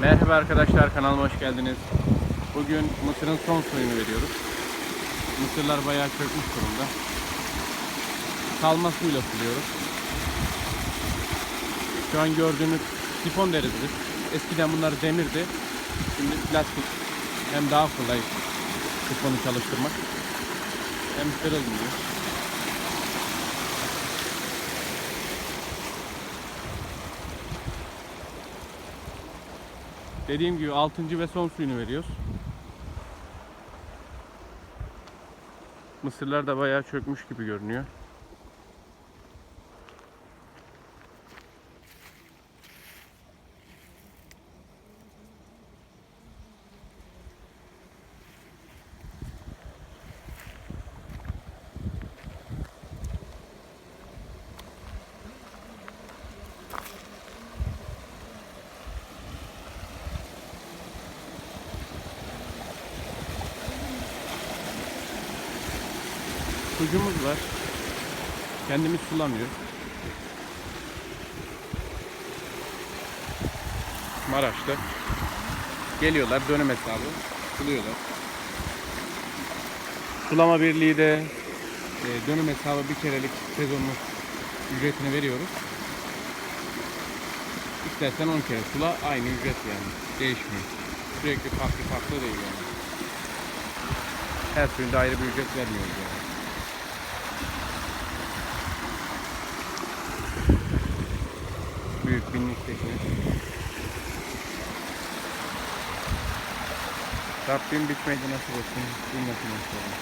Merhaba arkadaşlar kanalıma hoş geldiniz. Bugün mısırın son suyunu veriyoruz. Mısırlar bayağı çökmüş durumda. Kalma suyla suluyoruz. Şu an gördüğünüz sifon deriz. Eskiden bunlar demirdi. Şimdi plastik. Hem daha kolay sifonu çalıştırmak. Hem kırılmıyor. Dediğim gibi 6. ve son suyunu veriyoruz. Mısırlar da bayağı çökmüş gibi görünüyor. Sucumuz var. Kendimiz sulamıyoruz. Maraş'ta. Geliyorlar dönüm hesabı. Suluyorlar. Sulama birliği de e, dönüm hesabı bir kerelik sezonluk ücretini veriyoruz. İstersen 10 kere sula aynı ücret yani. Değişmiyor. Sürekli farklı farklı değil yani. Her suyunda ayrı bir ücret vermiyoruz yani. Büyük binlik tekne. Rabbim bitmedi nasıl olsun. Bilmesin inşallah.